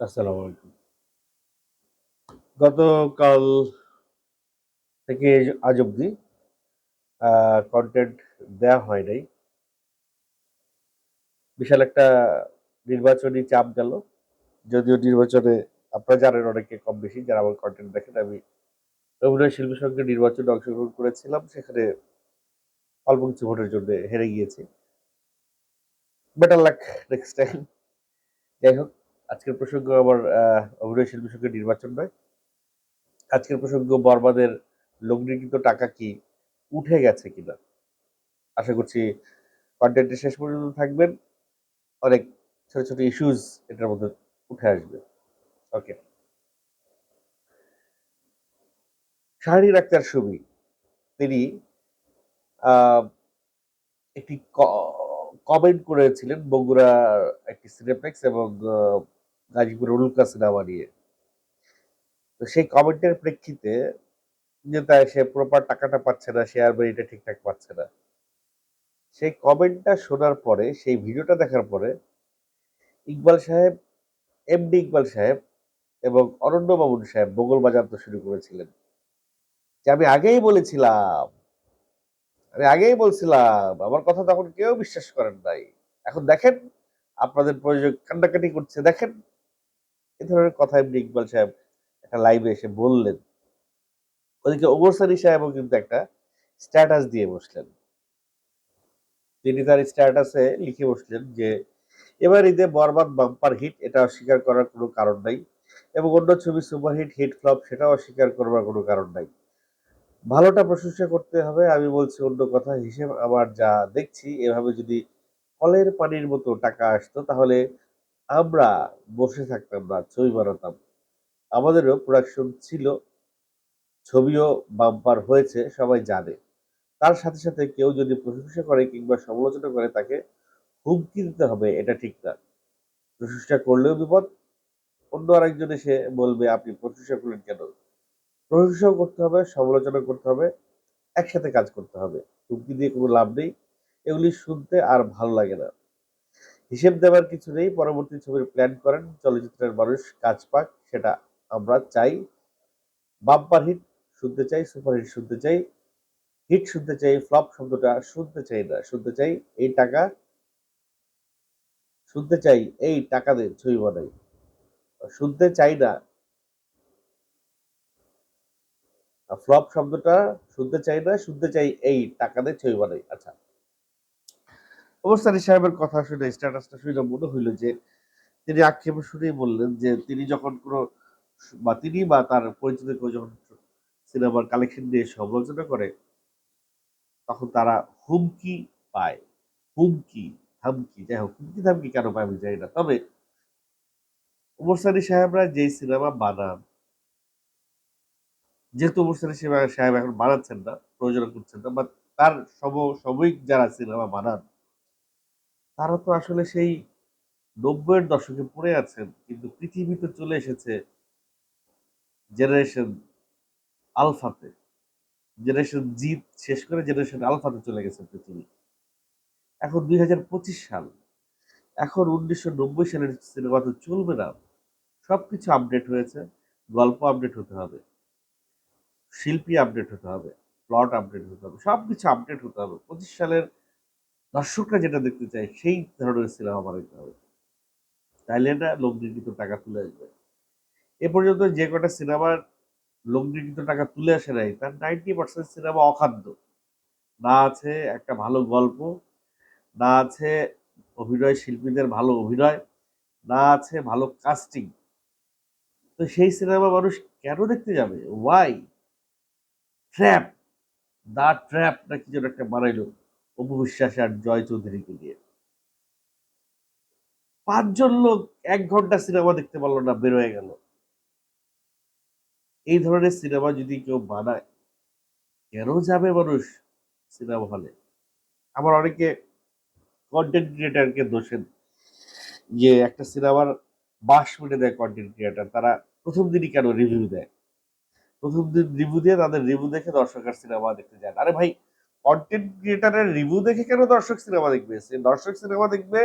আসসালামু আলাইকুম। গতকাল থেকে আজ অব্দি কন্টেন্ট দেওয়া হয় নাই। বিশাল একটা নির্বাচনী চাপ গেল। যদিও নির্বাচনে আপনারা জানেন অনেকে কম বেশি যারা আমার কন্টেন্ট দেখেন, আমি অভিনয় শিল্পীর সঙ্গে নির্বাচনে অংশগ্রহণ করেছিলাম, সেখানে অল্প কিছু ভোটের জন্য হেরে গিয়েছি। বেটার লাক নেক্সট টাইম যাই হোক আজকের প্রসঙ্গ আহ, অভিনয় শিল্পীর সঙ্গে নির্বাচন নয়। আজকের প্রসঙ্গ বর্বাদের লগ্নিকৃত টাকা কি উঠে গেছে কিনা? আশা করছি কন্টেন্টের শেষ পর্যন্ত থাকবেন। অনেক ছোট ছোট ইস্যুজ এটার মধ্যে উঠে আসবে। ওকে শাহরির আক্তার সুমি তিনি একটি কমেন্ট করেছিলেন বগুড়ার একটি সিনেপ্লেক্স এবং গাজীপুর উল্কা সিনেমা নিয়ে। তো সেই কমেন্টের প্রেক্ষিতে যে তাই সে প্রপার টাকাটা পাচ্ছে না শেয়ার বাড়িটা ঠিকঠাক পাচ্ছে না। সেই কমেন্টটা শোনার পরে, সেই ভিডিওটা দেখার পরে ইকবাল সাহেব এমডি ইকবাল সাহেব এবং অরণ্য বাবুন সাহেব বগল বাজাতে শুরু করেছিলেন। যে আমি আগেই বলেছিলাম, আমি আগেই বলছিলাম, আমার কথা তখন কেউ বিশ্বাস করেন নাই। এখন দেখেন, আপনাদের প্রয়োজন কান্নাকাটি করছে, দেখেন। এ ধরনের কথা এমনি ইকবাল সাহেব একটা লাইভে এসে বললেন। ওদিকে ওমর সানি সাহেবও কিন্তু একটা স্ট্যাটাস দিয়ে বসলেন। তিনি তার স্ট্যাটাসে লিখে বসলেন যে, এবার ঈদে বরবাদ বাম্পার হিট এটা অস্বীকার করার কোনো কারণ নাই এবং অন্য ছবি সুপারহিট হিট ফ্লপ সেটাও অস্বীকার করবার কোনো কারণ নাই। ভালোটা প্রশংসা করতে হবে, আমি বলছি অন্য কথা, হিসেব আমার যা দেখছি, এভাবে যদি কলের পানির মতো টাকা আসতো, তাহলে আমরা বসে থাকতাম না ছবি বানাতাম। আমাদেরও প্রোডাকশন ছিল, ছবিও বাম্পার হয়েছে, সবাই জানে। তার সাথে সাথে কেউ যদি প্রশংসা করে কিংবা সমালোচনা করে, তাকে হুমকি দিতে হবে, এটা ঠিক না। প্রশংসা করলেও বিপদ, অন্য আরেকজন এসে বলবে, আপনি প্রশংসা করলেন কেন? প্রশংসাও করতে হবে, সমালোচনা করতে হবে, একসাথে কাজ করতে হবে। হুমকি দিয়ে কোনো লাভ নেই। এগুলি শুনতে আর ভালো লাগে না। হিসেব দেওয়ার কিছু নেই। পরবর্তী ছবির প্ল্যান করেন। চলচ্চিত্রের মানুষ কাজ পাক, সেটা আমরা চাই। বাম্পার হিট শুনতে চাই সুপার হিট শুনতে চাই। হিট শুনতে চাই ফ্লপ শব্দটা শুনতে চাই না, শুনতে চাই এই টাকা। শুনতে চাই এই টাকা দিয়ে ছবি বানাই। শুনতে চাই না ফ্লপ শব্দটা শুনতে চাই না, শুনতে চাই এই টাকা দিয়ে ছবি বানাই। আচ্ছা অবস্থানী সাহেবের কথা শুনে স্ট্যাটাসটা শুনে মনে হইল যে তিনি আক্ষেপ শুনেই বললেন যে তিনি যখন কোনো বা তিনি বা তার পরিচিত কেউ যখন সিনেমার কালেকশন নিয়ে সমালোচনা করে, তখন তারা হুমকি পায়। হুমকি থামকি যাই হোক, হুমকি থামকি কেন পায় আমি জানি না। তবে ওমর সাহেবরা যেই সিনেমা বানান, যেহেতু ওমর সানি সাহেব সাহেব এখন বানাচ্ছেন না, প্রয়োজন করছেন না বা তার সম, সাময়িক যারা সিনেমা বানান তারা তো আসলে সেই নব্বইয়ের দশকে পড়ে আছেন, কিন্তু পৃথিবীতে চলে এসেছে জেনারেশন আলফাতে। জেনারেশন জি শেষ করে জেনারেশন আলফাতে চলে গেছে পৃথিবী। এখন দুই হাজার পঁচিশ সাল। এখন উনিশশো নব্বই সালের সিনেমা তো চলবে না। সবকিছু আপডেট হয়েছে, গল্প আপডেট হতে হবে, শিল্পী আপডেট হতে হবে প্লট আপডেট হতে হবে সব কিছু আপডেট হতে হবে। পঁচিশ সালের দর্শকরা যেটা দেখতে চায়, সেই ধরনের সিনেমা বানাইতে হবে। তাইলে না লগ্নিকৃত টাকা তুলে আসবে। এ পর্যন্ত যে কটা সিনেমার লগ্নিকৃত টাকা তুলে আসে নাই, তার নাইনটি পার্সেন্ট সিনেমা অখাদ্য। না আছে একটা ভালো গল্প, না আছে অভিনয় শিল্পীদের ভালো অভিনয়, না আছে ভালো কাস্টিং তো সেই সিনেমা মানুষ কেন দেখতে যাবে? ওয়াই ট্র্যাপ দা ট্র্যাপ না কি যেন একটা বানাইলো। অপু বিশ্বাস আর জয় চৌধুরীকে দিয়ে পাঁচজন লোক এক ঘণ্টা সিনেমা দেখতে পারল না, বের হয়ে গেল। এই ধরনের সিনেমা যদি কেউ বানায়, কেন যাবে মানুষ সিনেমা হলে? আবার অনেকে কন্টেন্ট ক্রিয়েটারকে দোষেন যে একটা সিনেমার বাস মিটে দেয় কন্টেন্ট ক্রিয়েটার তারা প্রথম দিনই কেন রিভিউ দেয়? প্রথম দিন রিভিউ দিয়ে তাদের রিভিউ দেখে দর্শক আর সিনেমা দেখতে যায়। আরে ভাই কন্টেন্ট ক্রিয়েটারের রিভিউ দেখে কেন দর্শক সিনেমা দেখবে? সে দর্শক সিনেমা দেখবে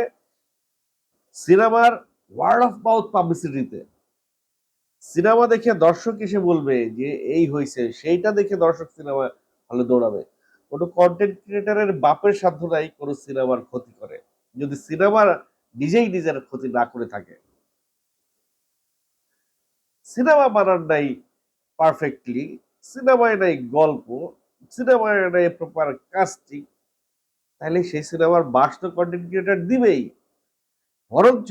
সিনেমার ওয়ার্ড অফ মাউথ পাবলিসিটিতে সিনেমা দেখে দর্শক এসে বলবে যে, এই হয়েছে সেইটা দেখে দর্শক সিনেমা হলে দৌড়াবে। কোনো কন্টেন্ট ক্রিয়েটারের বাপের সাধ্য নাই কোনো সিনেমার ক্ষতি করে। যদি সিনেমার নিজেই নিজের ক্ষতি না করে থাকে। সিনেমা বানার নাই পারফেক্টলি সিনেমায় নাই গল্প সিনেমায় নাই প্রপার কাস্টিং তাহলে সেই সিনেমার বাস তো কন্টেন্ট ক্রিয়েটার দিবেই। বরঞ্চ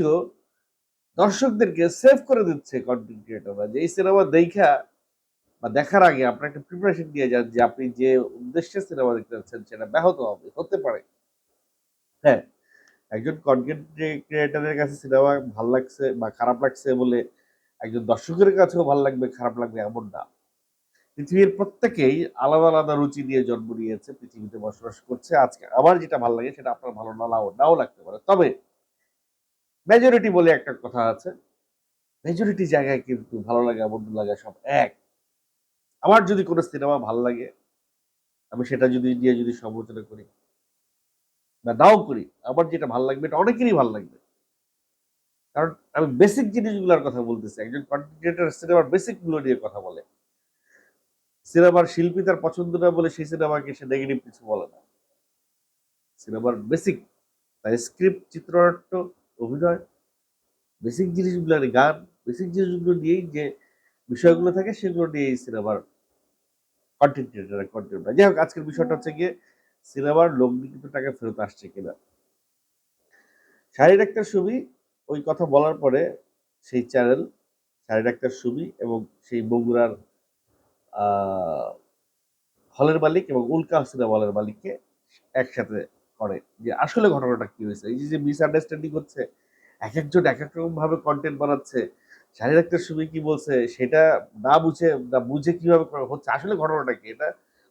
দর্শকদেরকে সেভ করে দিচ্ছে কন্টেন্ট ক্রিয়েটাররা যে এই সিনেমা দেখা বা দেখার আগে আপনার একটা প্রিপারেশন দিয়ে যান যে আপনি যে উদ্দেশ্যে সিনেমা দেখতে যাচ্ছেন সেটা ব্যাহত হবে, হতে পারে। হ্যাঁ একজন কন্টেন্ট ক্রিয়েটারের কাছে সিনেমা ভালো লাগছে বা খারাপ লাগছে বলে একজন দর্শকের কাছেও ভালো লাগবে, খারাপ লাগবে এমন না পৃথিবীর প্রত্যেকেই আলাদা আলাদা রুচি নিয়ে জন্ম নিয়েছে, পৃথিবীতে বসবাস করছে। আজকে আমার যেটা ভালো লাগে সেটা আপনার ভালো নাও নাও লাগতে পারে। তবে মেজরিটি বলে একটা কথা আছে মেজরিটি জায়গায় কিন্তু ভালো লাগা মন্দ লাগা সব এক। আমার যদি কোনো সিনেমা ভালো লাগে, আমি সেটা যদি নিয়ে যদি সমালোচনা করি বা নাও করি, আমার যেটা ভালো লাগবে, এটা অনেকেরই ভালো লাগবে। কারণ আমি বেসিক জিনিসগুলোর কথা বলতেছি, একজন কন্টেন্ট সিনেমার বেসিকগুলো নিয়ে কথা বলে। সিনেমার শিল্পী তার পছন্দ না বলে সেই সিনেমাকে সে নেগেটিভ কিছু বলে না। সিনেমার বেসিক তাই স্ক্রিপ্ট চিত্রনাট্য, অভিনয় বেসিক জিনিসগুলো গান বেসিক জিনিসগুলো নিয়েই যে বিষয়গুলো থাকে সেগুলো নিয়ে এই সিনেমার কন্টেন্ট ক্রিয়েটার কন্টেন্ট যাই হোক, আজকের বিষয়টা হচ্ছে গিয়ে সিনেমার লগ্নি কিন্তু টাকা ফেরত আসছে কিনা। শাড়ি ডাক্তার ছবি ওই কথা বলার পরে সেই চ্যানেল শাড়ি ডাক্তার সুবি এবং সেই বগুড়ার হলের মালিক এবং উল্কা হাসিনা হলের মালিককে একসাথে করে। যে আসলে ঘটনাটা কি হয়েছে? এই যে মিসআন্ডারস্ট্যান্ডিং হচ্ছে, এক একজন এক এক রকম ভাবে কন্টেন্ট বানাচ্ছে শাড়ি ডাক্তার সুবি কি বলছে, সেটা না বুঝে না বুঝে কীভাবে হচ্ছে, আসলে ঘটনাটা কি? এটা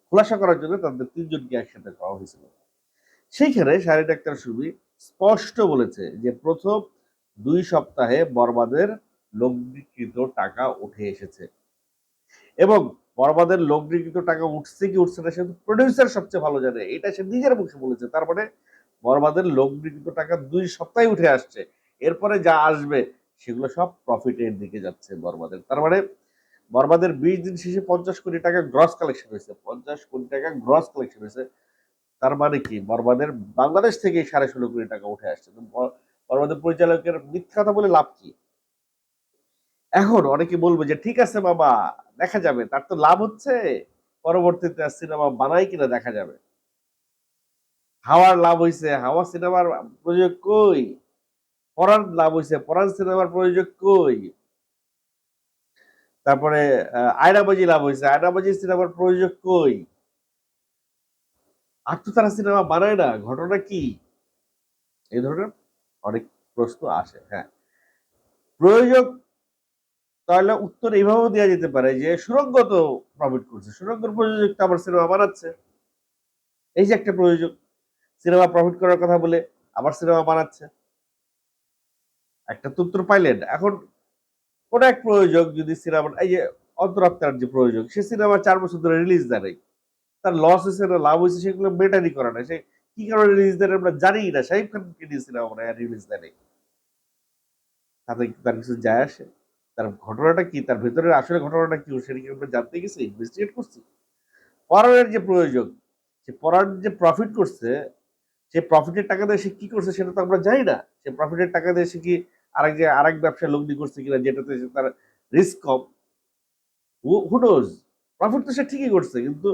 খোলাসা করার জন্য তাদের তিনজনকে একসাথে করা হয়েছিল। সেইখানে শাড়ি ডাক্তার সুবি স্পষ্ট বলেছে যে, প্রথম দুই সপ্তাহে বরবাদের লগ্নিকৃত টাকা উঠে এসেছে। এবং বরবাদের লগ্নিকৃত টাকা উঠছে কি উঠছে না, সে প্রডিউসার সবচেয়ে ভালো জানে। এটা সে নিজের মুখে বলেছে। তার মানে বরবাদের লগ্নিকৃত টাকা দুই সপ্তাহে উঠে আসছে। এরপরে যা আসবে, সেগুলো সব প্রফিটের দিকে যাচ্ছে বরবাদের। তার মানে বরবাদের বিশ দিন শেষে পঞ্চাশ কোটি টাকা গ্রস কালেকশন হয়েছে। পঞ্চাশ কোটি টাকা গ্রস কালেকশন হয়েছে। তার মানে কি? বরবাদের বাংলাদেশ থেকে সাড়ে ষোলো কোটি টাকা উঠে আসছে। বরবাদের পরিচালকের মিথ্যা কথা বলে লাভ কি? এখন অনেকে বলবে যে, ঠিক আছে বাবা, দেখা যাবে। তার তো লাভ হচ্ছে। পরবর্তীতে সিনেমা বানাই কিনা দেখা যাবে। হাওয়ার লাভ হয়েছে হাওয়া সিনেমার প্রযোগ কই? পরাণ লাভ হয়েছে পরাণ সিনেমার প্রযোজক কই? তারপরে আয়নাবাজি লাভ হয়েছে আয়নাবাজি সিনেমার প্রযোজক কই? আর তো তারা সিনেমা বানায় না। ঘটনা কি? এই ধরনের অনেক প্রশ্ন আসে হ্যাঁ। প্রয়োজক তাহলে উত্তর এইভাবেও দেওয়া যেতে পারে যে সুরঙ্গ তো প্রফিট করছে। সুরঙ্গর প্রযোজক তো আবার সিনেমা বানাচ্ছে। এই যে একটা প্রযোজক সিনেমা প্রফিট করার কথা বলে আবার সিনেমা বানাচ্ছে। একটা তো উত্তর পাইলেন। এখন কোন এক প্রয়োজক যদি সিনেমা এই যে অন্তরাত্মার যে প্রয়োজক, সে সিনেমা চার বছর ধরে রিলিজ দেয় নাই। তার লস হয়েছে না লাভ হয়েছে সেগুলো মেটারি করে না। সে কি কারণে রিলিজ দেয় আমরা জানি না। শাহিব খানকে নিয়ে সিনেমা রিলিজ দেয় নাই। তাতে তার কিছু যায় আসে? তার ঘটনাটা কি? তার ভেতরের আসলে ঘটনাটা কি? সেটা কি আমরা জানতে গেছি ইনভেস্টিগেট করছি। পরাণের যে প্রয়োজন, সে পরাণ যে প্রফিট করছে, সে প্রফিটের টাকা দিয়ে সে কি করছে সেটা তো আমরা জানি না। সে প্রফিটের টাকা দিয়ে সে কি আরেক যে, আরেক ব্যবসায় লগ্নি করছে কিনা, যেটাতে সে তার রিস্ক কম হুডোজ প্রফিট তো সে ঠিকই করছে, কিন্তু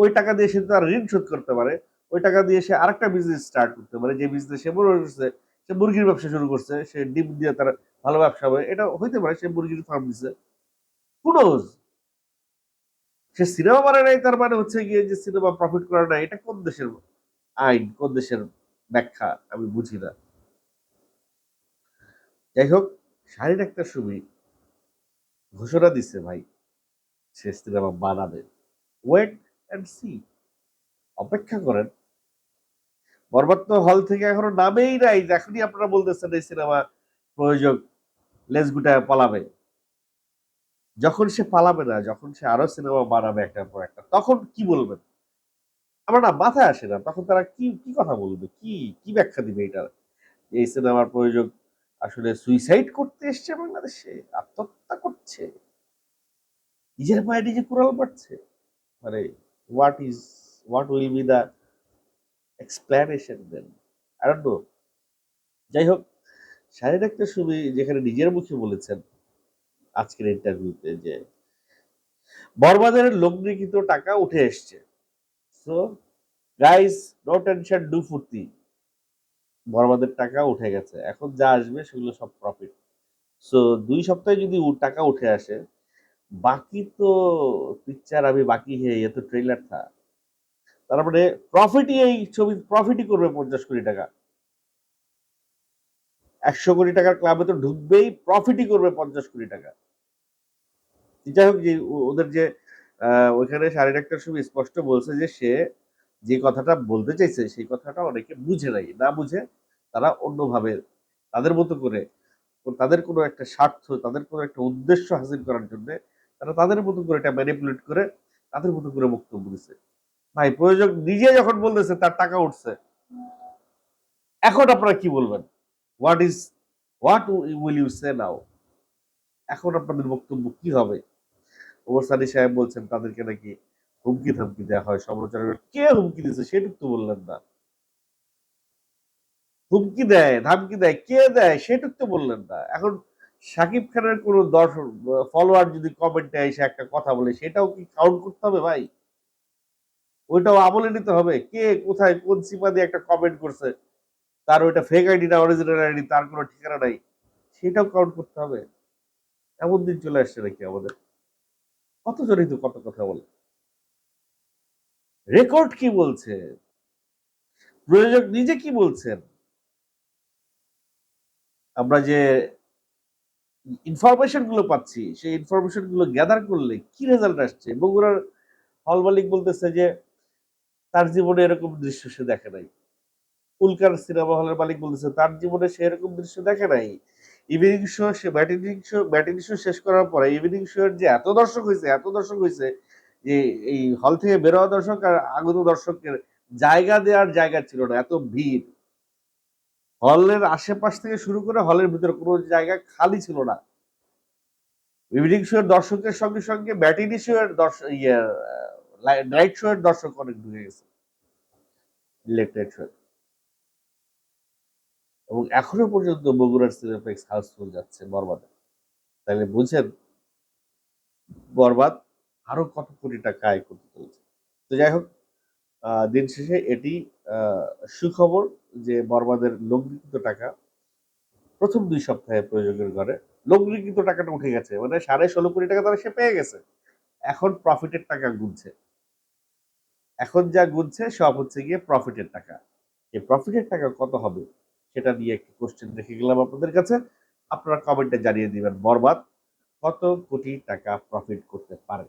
ওই টাকা দিয়ে সে তার ঋণ শোধ করতে পারে। ওই টাকা দিয়ে সে আরেকটা বিজনেস স্টার্ট করতে পারে, যে বিজনেস সে বড় করছে সে মুরগির ব্যবসা শুরু করছে, সে ডিম দিয়ে তার ভালো ব্যবসা হবে, এটা হইতে পারে সে মুরগির ফার্ম দিছে। হুডোজ সে সিনেমা বানায় নাই, তার মানে হচ্ছে গিয়ে যে সিনেমা প্রফিট করে না এটা কোন দেশের আইন, কোন দেশের ব্যাখ্যা, আমি বুঝি না। যাই হোক শারীর একটা সুবি ঘোষণা দিচ্ছে ভাই, সে সিনেমা বানাবে। ওয়েট অ্যান্ড সি অপেক্ষা করেন তো হল থেকে এখনও নামেই নাই, এখনই আপনারা বলতেছেন এই সিনেমা প্রয়োজক লেজ গুটায় পালাবে। যখন সে পালাবে না, যখন সে আরও সিনেমা বানাবে একটার পর একটা, তখন কি বলবেন? আমার না মাথায় আসে না, তখন তারা কি কি কথা বলবে? কি কি ব্যাখ্যা দিবে এটা? এই সিনেমার প্রয়োজক আসলে সুইসাইড করতে এসছে বাংলাদেশে, আত্মহত্যা করছে। নিজের পায়ে নিজে কুড়াল পাচ্ছে মানে what is what will be the explanation then. No যাই হোক শাহিদ আক্তার সুবি যেখানে নিজের মুখে বলেছেন আজকের ইন্টারভিউতে যে বরবাদের লগ্নিকৃত টাকা উঠে এসছে। So guys no tension do ফুর্তি। বরবাদের টাকা উঠে গেছে। এখন যা আসবে সেগুলো সব প্রফিট সো দুই সপ্তাহে যদি টাকা উঠে আসে, বাকি তো পিকচার আমি বাকি হে এ তো ট্রেলার থা। তার মানে প্রফিটই এই ছবি প্রফিটই করবে পঞ্চাশ কোটি টাকা। একশো কোটি টাকার ক্লাবে তো ঢুকবেই প্রফিটই করবে পঞ্চাশ কোটি টাকা। যাই হোক, যে ওদের যে ওইখানে সাড়ে ডাক্তার ছবি স্পষ্ট বলছে যে সে যে কথাটা বলতে চাইছে, সেই কথাটা অনেকে বুঝে নাই। না বুঝে তারা অন্যভাবে, তাদের মতো করে তাদের কোনো একটা স্বার্থ, তাদের কোনো একটা উদ্দেশ্য হাসিল করার জন্য তারা তাদের মতো করে এটা ম্যানিপুলেট করে, তাদের মতো করে বক্তব্য দিছে। ভাই, প্রয়োজক নিজে যখন বলতেছে, তার টাকা উঠছে। এখন আপনারা কি বলবেন? What is what will you say now এখন আপনাদের বক্তব্য কি হবে? ওমর সানি সাহেব বলছেন, তাদেরকে নাকি হুমকি থামকি দেওয়া হয়, সমালোচনা কে হুমকি দিচ্ছে সেটুক তো বললেন না। হুমকি দেয়, ধামকি দেয়, কে দেয় সেটুক তো বললেন না। এখন সাকিব খানের কোনো দর্শক ফলোয়ার যদি কমেন্টে এসে একটা কথা বলে, সেটাও কি কাউন্ট করতে হবে ভাই? ওইটাও আমলে নিতে হবে। কে কোথায় কোন সিপা দিয়ে একটা কমেন্ট করছে, তার ওইটা ফেক আইডি না অরিজিনাল আইডি তার কোনো ঠিকানা নাই, সেটাও কাউন্ট করতে হবে। এমন দিন চলে আসছে নাকি আমাদের? কতজনই তো কত কথা বলে। রেকর্ড কি বলছে? প্রয়োজক নিজে কি বলছেন? আমরা যে ইনফরমেশনগুলো পাচ্ছি, সেই ইনফরমেশনগুলো গ্যাদার করলে কি রেজাল্ট আসছে? বগুড়ার হল মালিক বলতেছে যে তার জীবনে এরকম দৃশ্য সে দেখে নাই। উল্কার সিনেমা হলের মালিক বলতেছে, তার জীবনে সে এরকম দৃশ্য দেখে নাই। ইভিনিং শো সে ম্যাটিনিং শো ম্যাটিনি শো শেষ করার পরে ইভিনিং শো এর যে এত দর্শক হয়েছে, এত দর্শক হয়েছে যে এই হল থেকে বেরোয়া দর্শক আর আগত দর্শকের জায়গা দেওয়ার জায়গা ছিল না, এত ভিড়। হলের আশেপাশ থেকে শুরু করে হলের ভিতরে কোনো জায়গা খালি ছিল না। ইভিনিং শো এর দর্শকের সঙ্গে সঙ্গে ম্যাটিনি শো এর দর্শক ইয়ে নাইট শো এর দর্শক অনেক ঢুকে গেছে। লেট শো এবং এখনও পর্যন্ত বগুড়ার সিনেপ্লেক্স হাউসফুল যাচ্ছে বরবাদে। তাহলে বুঝেন, বরবাদ আরও কত কোটি টাকা আয় করতে চলেছে। তো যাই হোক দিন শেষে এটি সুখবর যে বরবাদের লগ্নিকৃত টাকা প্রথম দুই সপ্তাহে প্রয়োজনের ঘরে লগ্নিকৃত টাকাটা উঠে গেছে। মানে সাড়ে ষোলো কোটি টাকা তারা সে পেয়ে গেছে। এখন প্রফিটের টাকা গুনছে। এখন যা গুনছে সব হচ্ছে গিয়ে প্রফিটের টাকা। এই প্রফিটের টাকা কত হবে সেটা নিয়ে একটি কোশ্চেন রেখে গেলাম আপনাদের কাছে। আপনারা কমেন্টে জানিয়ে দিবেন বরবাদ কত কোটি টাকা প্রফিট করতে পারে